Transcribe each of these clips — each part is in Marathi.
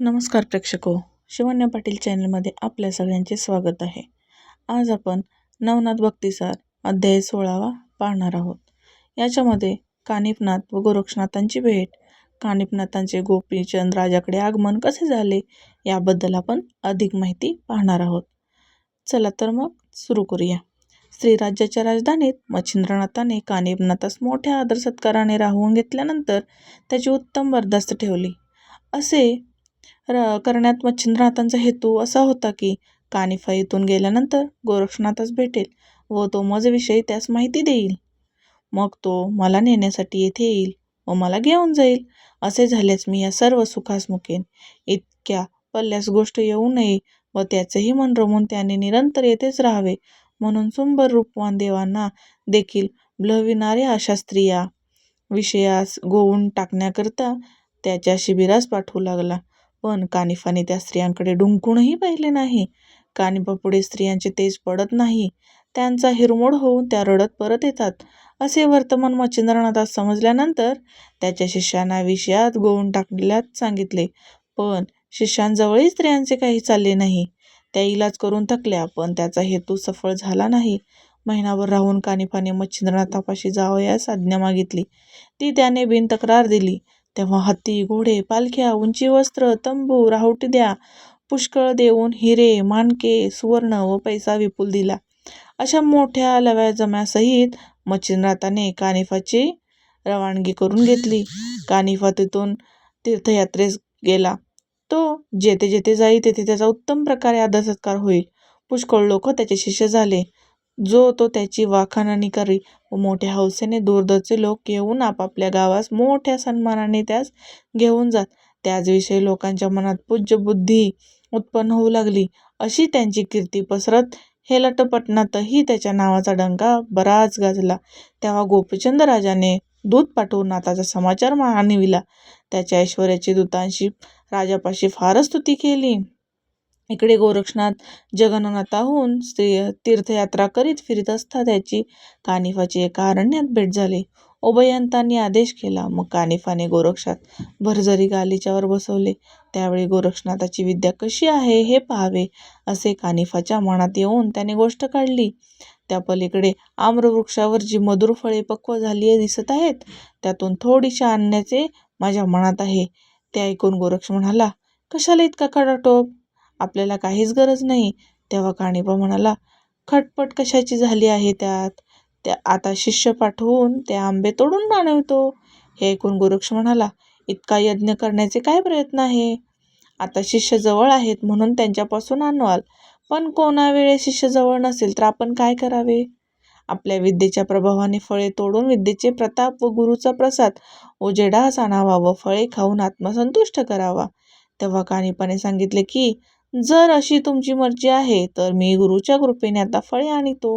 नमस्कार प्रेक्षको शिवन्य पाटील चॅनलमध्ये आपल्या सगळ्यांचे स्वागत आहे. आज आपण नवनाथ भक्तिसार अध्याय सोळावा पाहणार आहोत. याच्यामध्ये कानिपनाथ व गोरक्षनाथांची भेट कानिपनाथांचे गोपीचंद राजाकडे आगमन कसे झाले याबद्दल आपण अधिक माहिती पाहणार आहोत. चला तर मग सुरू करूया. श्रीराज्याच्या राजधानीत मच्छिंद्रनाथाने कानिपनाथास मोठ्या आदर सत्काराने राहून घेतल्यानंतर त्याची उत्तम बरदास्त ठेवली. असे र करण्यात मच्छिंद्रनाथांचा हेतू असा होता की कानिफा येथून गेल्यानंतर गोरक्षनाथास भेटेल व तो मजविषयी त्यास माहिती देईल. मग तो मला नेण्यासाठी येथे येईल व मला घेऊन जाईल. असे झाल्यास मी या सर्व सुखास मुकेन. इतक्या पल्ल्यास गोष्ट येऊ नये व त्याचेही मन रमून त्याने निरंतर येथेच राहावे. म्हणून सुंबर रूपवान देवांना देखील ब्लविणारे अशा स्त्रिया विषयास गोवून टाकण्याकरता त्याच्या शिबिरास पाठवू लागला. पण कानिफाने त्या स्त्रियांकडे डुंकूनही पाहिले नाही. कानिफापुढे स्त्रियांचे तेज पडत नाही. त्यांचा हिरमोड होऊन त्या रडत परत येतात. असे वर्तमान मच्छिंद्रनाथास समजल्यानंतर त्याच्या शिष्यांना विषयात गोवून टाकल्यात सांगितले. पण शिष्यांजवळही स्त्रियांचे काही चालले नाही. त्या इलाज करून थकल्या पण त्याचा हेतू सफळ झाला नाही. महिनाभर राहून कानिफाने मच्छिंद्रनाथापाशी जावयास आज्ञा मागितली. ती त्याने बिनतक्रार दिली. तेव्हा हत्ती घोडे पालख्या उंची वस्त्र तंबू राहुटी द्या पुष्कळ देऊन हिरे मानके सुवर्ण व पैसा विपुल दिला. अशा मोठ्या लव्या जम्यासहित मच्छिंद्रनाथाने कानिफाची रवानगी करून घेतली. कानिफा तिथून तीर्थयात्रेस गेला. तो जेथे जेथे जाई तेथे त्याचा उत्तम प्रकारे आदर सत्कार होईल. पुष्कळ लोक त्याचे शिष्य झाले. जो तो त्याची वाखाणणी करी व मोठ्या हौसेने दूरदरचे लोक येऊन आपापल्या गावास मोठ्या सन्मानाने त्यास घेऊन जात. त्याचविषयी लोकांच्या मनात पूज्य बुद्धी उत्पन्न होऊ लागली. अशी त्यांची कीर्ती पसरत हेलटपटणातही त्याच्या नावाचा डंका बराच गाजला. तेव्हा गोपीचंद राजाने दूत पाठवून नाथाचा समाचार मानिविला. त्याच्या ऐश्वर्याची दूतांशी राजापाशी फारच स्तुती केली. इकडे गोरक्षनाथ जगन्नाथाहून स्त्री तीर्थयात्रा करीत फिरत असता त्याची कानिफाची एका अरण्यात भेट झाली. उभयंतांनी आदेश केला. मग कानिफाने गोरक्षात भरझरी गालिच्यावर बसवले. त्यावेळी गोरक्षनाथाची विद्या कशी आहे हे पाहावे असे कानिफाच्या मनात येऊन त्याने गोष्ट काढली. त्या पलीकडे आम्रवृक्षावर जी मधुर फळे पक्व झाली दिसत आहेत त्यातून थोडीशी आणण्याचे माझ्या मनात आहे. ते ऐकून गोरक्ष म्हणाला कशाला इतका खडाटोप आपल्याला काहीच गरज नाही. तेव्हा काणिबा म्हणाला खटपट कशाची झाली आहे त्यात? त्या आता शिष्य पाठवून ते आंबे तोडून आणवतो हे ऐकून गोरक्ष म्हणाला इतका यज्ञ करण्याचे काय प्रयत्न आहे? आता शिष्य जवळ आहेत म्हणून त्यांच्यापासून आणवाल. पण कोणावेळे शिष्य जवळ नसेल तर आपण काय करावे? आपल्या विद्येच्या प्रभावाने फळे तोडून विद्येचे प्रताप व गुरुचा प्रसाद उजेडास आणावा व फळे खाऊन आत्मसंतुष्ट करावा. तेव्हा कानिपाने सांगितले की जर अशी तुमची मर्जी आहे तर मी गुरुच्या कृपेने आता फळे आणतो.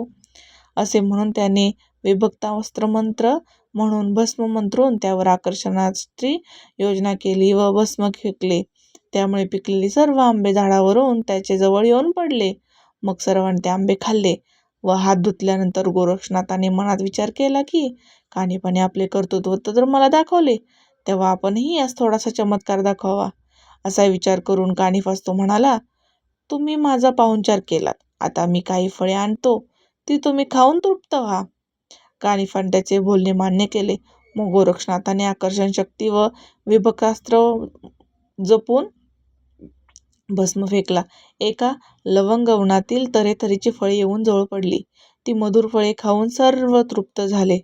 असे म्हणून त्याने विभक्ता वस्त्रमंत्र म्हणून भस्म मंत्रून त्यावर आकर्षणाची योजना केली व भस्म फेकले. त्यामुळे पिकलेली सर्व आंबे झाडावरून त्याचे जवळ येऊन पडले. मग सर्वांनी ते आंबे खाल्ले व हात धुतल्यानंतर गोरक्षनाथाने मनात विचार केला की कानिपाने आपले कर्तृत्व तर मला दाखवले तेव्हा आपणही यास थोडासा चमत्कार दाखवावा. असा विचार करून कानिफास तो म्हणाला तुम्ही माझा पाहुणचार केलात. आता मी काही फळे आणतो. ती तुम्ही खाऊन तृप्त व्हा कानिफाने त्याचे बोलणे मान्य केले. मग गोरक्षनाथाने आकर्षण शक्ती व विभकास्त्र जपून भस्म फेकला. एका लवंगवनातील तऱ्हेतऱ्हेची फळे येऊन जवळ पडली. ती मधुर फळे खाऊन सर्व तृप्त झाले.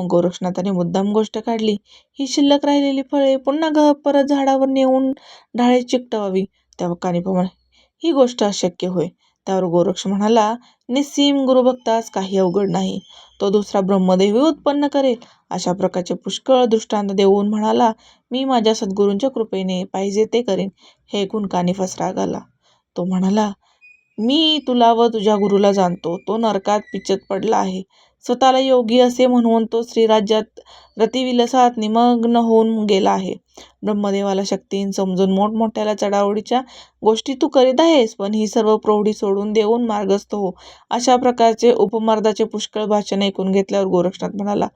मग गोरक्षनाथाने मुद्दाम गोष्ट काढली. ही शिल्लक राहिलेली फळे पुन्हा घ परत झाडावर नेऊन ढाळे चिकटवावी. तेव्हा कानिफा म्हणाले ही गोष्ट अशक्य होय. त्यावर गोरक्ष म्हणाला निस्सीम गुरुभक्तास काही अवघड नाही. तो दुसरा ब्रह्मदेवी उत्पन्न करेल. अशा प्रकारचे पुष्कळ दृष्टांत देऊन म्हणाला मी माझ्या सद्गुरूंच्या कृपेने पाहिजे ते करेन. हे ऐकून कानिफास राग आला. तो म्हणाला मी तुला व तुझ्या गुरुला जाणतो. तो नरकात पिचत पडला आहे. स्वतःला योगी असे म्हणून तो श्रीराज्यात रतिविलसात निमग्न होऊन गेला आहे. ब्रह्मदेवाला शक्तीन समजून मोठमोठ्याला चढाओढीच्या गोष्टी तू करीत आहेस पण ही सर्व प्रौढी सोडून देऊन मार्गस्थ हो. अशा प्रकारचे उपमार्दाचे पुष्कळ भाषण ऐकून घेतल्यावर गोरक्षनाथ म्हणाला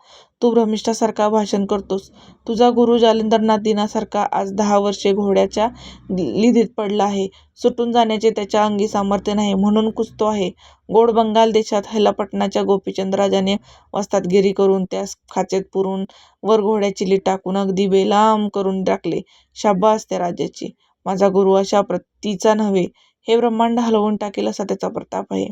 तू भ्रमिष्ठासारखा भाषण करतोस. तुझा गुरु जालिंदरनाथ दिनासारखा आज दहा वर्षे घोड्याच्या लिधीत पडला आहे. सुटून जाण्याचे त्याच्या अंगी सामर्थ्य नाही म्हणून कुचतो आहे. गोड बंगाल देशात हैलापटणाच्या गोपीचंद राजाने वस्तादगिरी करून त्यास खाचेत पुरून वर घोड्याची लीट टाकून अगदी बेलाम करून टाकले. शाबास त्या राजाची. माझा गुरु अशा प्रतीचा नव्हे. हे ब्रह्मांड हलवून टाकेल असा त्याचा प्रताप आहे.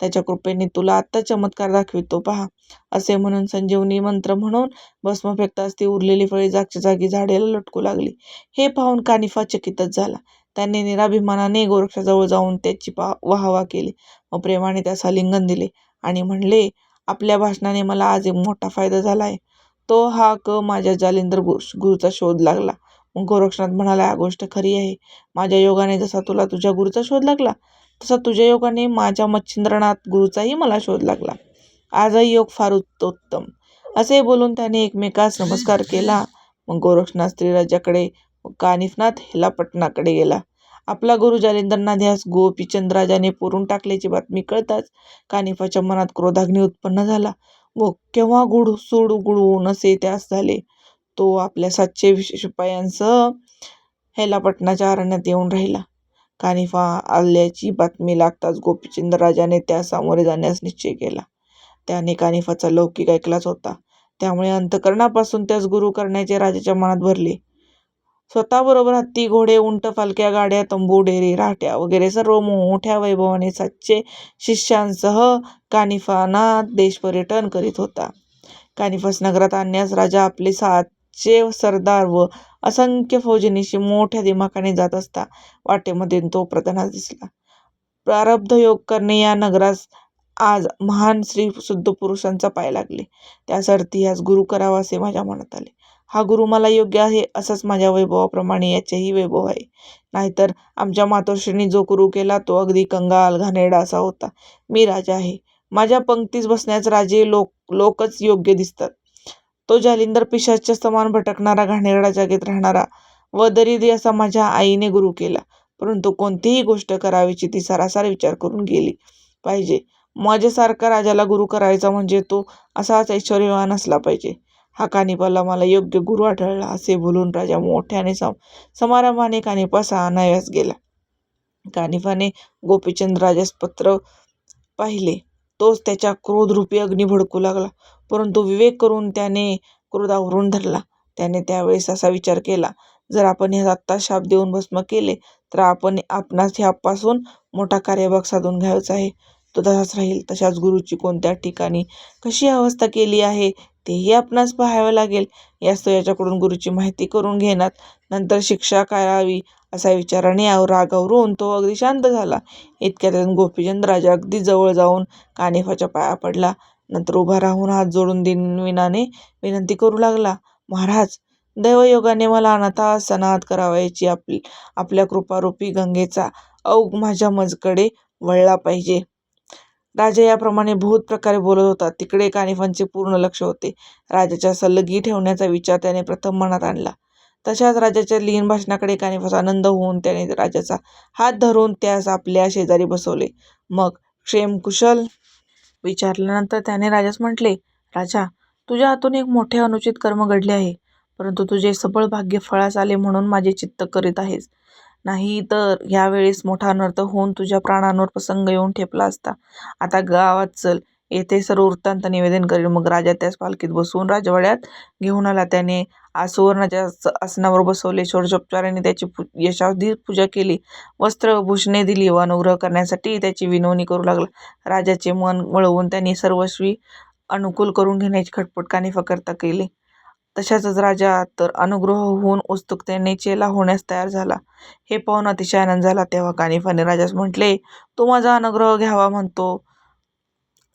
त्याच्या कृपेने तुला आत्ता चमत्कार दाखवितो. पहा. असे म्हणून संजीवनी मंत्र म्हणून भस्म फेकताच ती उरलेली फळे जागच्या जागी झाडेला लटकू लागली. हे पाहून कानिफा चकितच झाला. त्यांनी निराभिमानाने गोरक्षाजवळ जाऊन त्याची पा वाहवा केली. व प्रेमाने त्यास आलिंगन दिले आणि म्हणले आपल्या भाषणाने मला आज एक मोठा फायदा झाला आहे तो हा क माझ्या जालिंदर गुरु गुरुचा शोध लागला. मग गोरक्षनाथ म्हणाला गोष्ट खरी आहे. माझ्या योगाने जसा तुला तुझ्या गुरुचा शोध लागला तसा तुझ्या योगाने माझ्या मच्छिंद्रनाथ गुरुचाही मला शोध लागला. आजही योग फार उत्तोत्तम असे बोलून त्याने एकमेकास नमस्कार केला. मग गोरक्षनाथ स्त्रीराजाकडे कानिफनाथ कानिफनाथ हेलापटणाकडे गेला. आपला गुरु जालिंदरनाथ ह्यास गोपीचंद राजाने पुरून टाकल्याची बातमी कळताच कानिफाच्या मनात क्रोधाग्नी उत्पन्न झाला. व केव्हा गुड सूड गुळवून असे त्यास झाले? तो आपल्या सातशे शिपायांसह हेलापटणाच्या अरण्यात येऊन राहिला. कानिफा आल्याची बातमी लागताच गोपीचंद राजाने त्या सामोरे जाण्यास निश्चय केला. त्याने कानिफाचा लौकिक ऐकलाच होता. त्यामुळे अंतकरणापासून त्यास गुरु करण्याचे राजाच्या मनात भरले. स्वतःबरोबर हत्ती घोडे उंट फालक्या गाड्या तंबू डेरे राहट्या वगैरे सर्व मोठ्या वैभवाने सातशे शिष्यांसह कानिफाना देशपर्यटन करीत होता. कानिफास नगरात आणण्यास राजा आपले सातशे सरदार व असंख्य फौजनीशी मोठ्या दिमाखाने जात असता वाटेमध्ये तो प्रधानास दिसला. प्रारब्ध योग करणे या नगरास आज महान स्त्री शुद्ध पुरुषांचा पाय लागले. त्यासाठी आज गुरु करावा असे माझ्या मनात आले. हा गुरु मला योग्य आहे असंच माझ्या वैभवाप्रमाणे याचेही वैभव आहे. नाहीतर आमच्या मातोश्रींनी जो गुरु केला तो अगदी कंगाल घाणेरडा असा होता. मी राजा आहे. माझ्या पंक्तीस बसण्यास राजे लोक लोकच योग्य दिसतात. तो जालिंदर पिशाच्या समान भटकणारा घाणेरडा जागेत राहणारा व दरिद्री असा माझ्या आईने गुरु केला. परंतु कोणतीही गोष्ट करावीची ती सारासार विचार करून गेली पाहिजे. माझ्यासारखा राजाला गुरु करायचा म्हणजे तो असाच ऐश्वर्यवान असला पाहिजे. हा कानिपाला मला योग्य गुरु आढळला असे बोलून राजा मोठ्याने सम समारंभाने कानिपास अनायास गेला कानिफाने गोपीचंद राजास पत्र पाहिले. तोच त्याच्या क्रोधरूपी अग्नी भडकू लागला परंतु विवेक करून त्याने क्रोधावरून धरला. त्याने त्यावेळेस असा विचार केला जर आपण ह्या आत्ता शाप देऊन भस्म केले तर आपण आपणास ह्यापासून मोठा कार्यभाग साधून घ्यायचा आहे. तो तसाच राहील तशाच गुरुची कोणत्या ठिकाणी कशी अवस्था केली आहे तेही आपणास पाहावं लागेल. या तो याच्याकडून गुरुची माहिती करून घेण्यात नंतर शिक्षा करावी असा विचाराने रागावरून तो अगदी शांत झाला. इतक्यात गोपीचंद राजा अगदी जवळ जाऊन कानिफाच्या पाया पडला. नंतर उभा राहून हात जोडून दिनविनाने विनंती करू लागला महाराज दैवयोगाने मला अनाथा सनात करावयाची आपली आपल्या कृपारूपी गंगेचा अवघ माझ्या मजकडे वळला पाहिजे. राजा याप्रमाणे बहुत प्रकारे बोलत होता. तिकडे कानिफांचे पूर्ण लक्ष होते. राजाच्या सल्लगी ठेवण्याचा विचार त्याने प्रथम मनात आणला. तशाच राजाच्या लीन भाषणाकडे कानिफाचा आनंद होऊन त्याने राजाचा हात धरून त्यास आपल्या शेजारी बसवले. मग क्षेमकुशल विचारल्यानंतर त्याने राजास म्हटले राजा तुझ्या हातून एक मोठे अनुचित कर्म घडले आहे परंतु तुझे सबळ भाग्य फळास आले म्हणून माझे चित्त करीत आहेस. नाही तर ह्यावेळेस मोठा अनर्थ होऊन तुझ्या प्राणांवर प्रसंग येऊन ठेपला असता. आता गावात चल. येथे सर्व वृत्तांत निवेदन करील मग राजा त्यास पालखीत बसवून राजवाड्यात घेऊन आला. त्याने आज सुवर्णाच्या आसनावर बसवले. षोडशोपचाराने त्याची पू यशावधी पूजा केली. वस्त्र भूषणे दिली. व अनुग्रह करण्यासाठी त्याची विनवणी करू लागला. राजाचे मन वळवून त्यांनी सर्वस्वी अनुकूल करून घेण्याची खटपट फकरता केली. तशातच राजा तर अनुग्रह होऊन उत्सुकतेने चेला होण्यास तयार झाला. हे पाहून अतिशय आनंद झाला तेव्हा कानिफाने राजास म्हटले तू माझा अनुग्रह घ्यावा म्हणतो.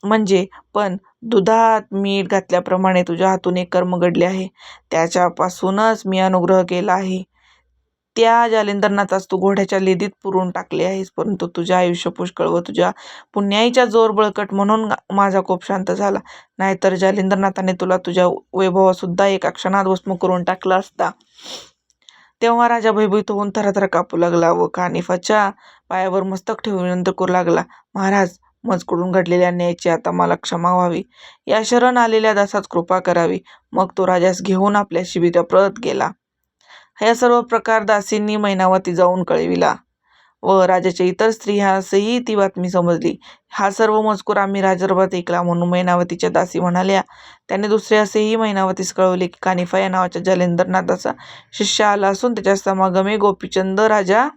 म्हणजे पण दुधात मीठ घातल्याप्रमाणे तुझ्या हातून एक कर्म घडले आहे. त्याच्यापासूनच मी अनुग्रह केला आहे. त्या जालिंदरनाथास तू घोड्याच्या लेदीत पुरून टाकले आहेस परंतु तुझ्या आयुष्य पुष्कळ व तुझ्या पुण्याईच्या जोर बळकट म्हणून माझा कोप शांत झाला. नाहीतर जालिंदरनाथाने तुला तुझ्या वैभवासुद्धा एका क्षणात भस्म करून टाकला असता. तेव्हा राजा भयभीत होऊन थरथर कापू लागला व कानिफाच्या पायावर मस्तक ठेवून विनंती करू लागला. महाराज मजकडून घडलेल्या न्यायाची आता मला क्षमा व्हावी. या शरण आलेल्या दासात कृपा करावी. मग तो राजास घेऊन आपल्या शिबिरा परत गेला. हा सर्व प्रकार दासींनी मैनावती जाऊन कळविला व राजाच्या इतर स्त्रियासही ती बातमी समजली. हा सर्व मजकूर आम्ही राजदरबारात ऐकला म्हणून मैनावतीच्या दासी म्हणाल्या त्याने दुसरे असेही मैनावतीस कळवले की कानिफा या नावाच्या जलेंद्रनाथाचा शिष्य आला असून त्याच्या समागमे गोपीचंद राजा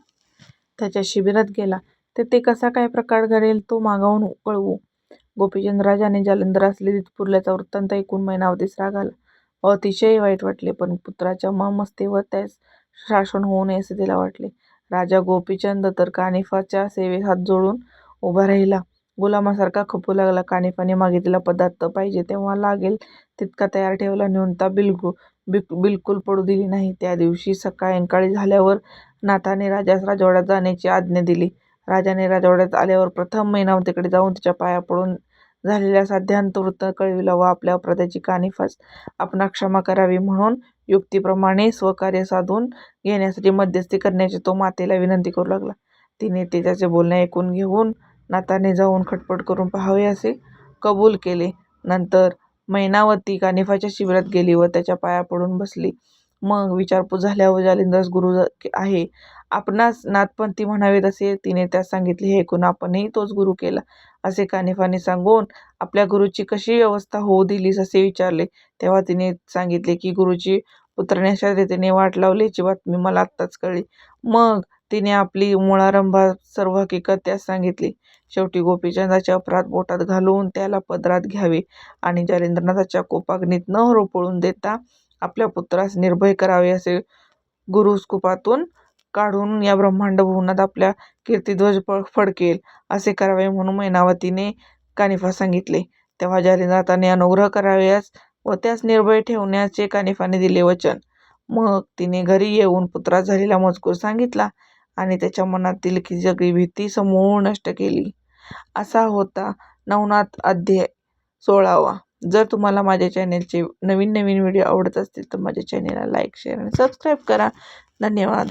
त्याच्या शिबिरात गेला. तेथे कसा काय प्रकार घडेल तो मागावून कळवू. गोपीचंद राजाने जालिंदरास लेदीत पुरल्याचा वृत्तांत ऐकून मैनावतीस राग आला. अतिशय वाईट वाटले पण पुत्राच्या ममस्तेवर त्यास शासन होऊ नये असे तिला वाटले. राजा गोपीचंद तर कानिफाच्या सेवेस हात जोडून उभा राहिला. गुलामासारखा खपू लागला. कानिफाने मागितलेला पदार्थ पाहिजे तेव्हा लागेल तितका तयार ठेवला. न्यूनता बिलकुल बिलकुल पडू दिली नाही. त्या दिवशी सायंकाळी झाल्यावर नाथाने राजास राजवाड्यात जाण्याची आज्ञा दिली. राजाने राजवाड्यात आल्यावर प्रथम मैनावतीकडे जाऊन तिच्या पाया पडून झालेल्या साध्यांत वृत्त कळविला व आपल्या अपराधाची कानिफास आपणा क्षमा करावी म्हणून युक्तीप्रमाणे स्वकार्य साधून घेण्यासाठी मध्यस्थी करण्याची तो मातेला विनंती करू लागला. तिने ते त्याचे बोलणे ऐकून घेऊन नाताने जाऊन खटपट करून पाहावे असे कबूल केले. नंतर मैनावती कानिफाच्या शिबिरात गेली व त्याच्या पाया पडून बसली. मग विचारपूस झाल्यावर जालिंदास गुरु आहे. आपणास नाथपंथी म्हणावेत असे तिने त्यास सांगितले हे ऐकून आपणही तोच गुरु केला. असे कानिफाने सांगून आपल्या गुरुची कशी व्यवस्था होऊ दिलीस असे विचारले. तेव्हा तिने सांगितले की गुरुची पुत्राने अशा रीतीने वाट लावल्याची बातमी मला आत्ताच कळली. मग तिने आपली मुळारंभा सर्व हकीकत त्यास सांगितली. शेवटी गोपीचंदाचे अपराध बोटात घालून त्याला पदरात घ्यावे आणि जालेंद्रनाथाच्या कोपाग्नीत न रोपळून देता आपल्या पुत्रास निर्भय करावे असे गुरुस्कुपातून काढून या ब्रह्मांड भुवनात आपल्या कीर्तिध्वज फडकेल असे करावे म्हणून मैनावतीने कानिफास सांगितले. तेव्हा जालिनाथाने अनुग्रह करावयास व त्यास निर्भय ठेवण्याचे कानिफाने दिले वचन. मग तिने घरी येऊन पुत्रा झालेला मजकूर सांगितला आणि त्याच्या मनातील की सगळी भीती समूळ नष्ट केली. असा होता नवनाथ अध्याय सोळावा. जर तुम्हाला माझ्या चॅनेलचे नवीन नवीन व्हिडिओ आवडत असतील तर माझ्या चॅनेलला लाईक शेअर आणि सबस्क्राईब करा. धन्यवाद.